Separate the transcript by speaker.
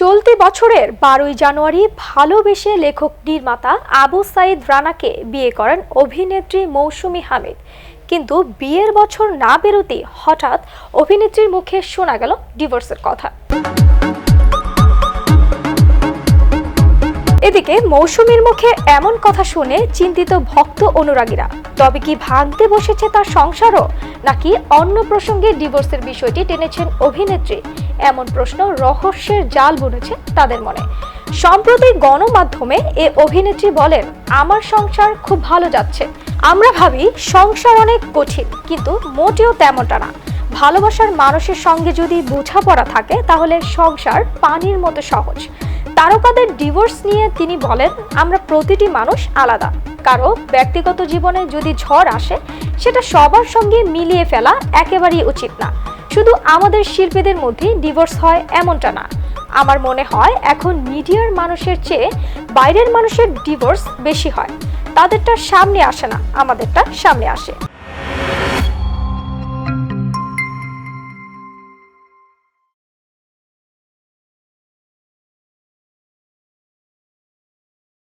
Speaker 1: চলতি বছরের বারোই জানুয়ারি ভালোবেসে লেখক নির্মাতা আবু সাইদ রানাকে বিয়ে করেন অভিনেত্রী মৌসুমি হামিদ। কিন্তু বিয়ের বছর না বেরোতেই হঠাৎ অভিনেত্রীর মুখে শোনা গেল ডিভোর্সের কথা। এদিকে মৌসুমীর মুখে এমন কথা শুনে চিন্তিত ভক্ত অনুরাগীরা। তবে কি ভাঙতে বসেছে তার সংসারও? নাকি অন্য প্রসঙ্গে ডিভোর্সের বিষয়টি টেনেছেন অভিনেত্রী? এমন প্রশ্ন রহস্যের জাল বুনেছে তাদের মনে। সম্প্রতি গণমাধ্যমে এ অভিনেত্রী বলেন, আমার সংসার খুব ভালো যাচ্ছে। আমরা ভাবি সংসার অনেক কঠিন, কিন্তু মোটেও তেমনটা না। ভালোবাসার মানুষের সঙ্গে যদি বোঝাপড়া থাকে, তাহলে সংসার পানির মতো সহজ। তারকাদের ডিভোর্স নিয়ে তিনি বলেন, আমরা প্রতিটি মানুষ আলাদা। কারও ব্যক্তিগত জীবনে যদি ঝড় আসে, সেটা সবার সঙ্গে মিলিয়ে ফেলা একেবারেই উচিত না। শুধু আমাদের শিল্পীদের মধ্যে ডিভোর্স হয় এমনটা না। আমার মনে হয় এখন মিডিয়ার মানুষের চেয়ে বাইরের মানুষের ডিভোর্স বেশি হয়। তাদেরটা সামনে আসে না, আমাদেরটা সামনে আসে।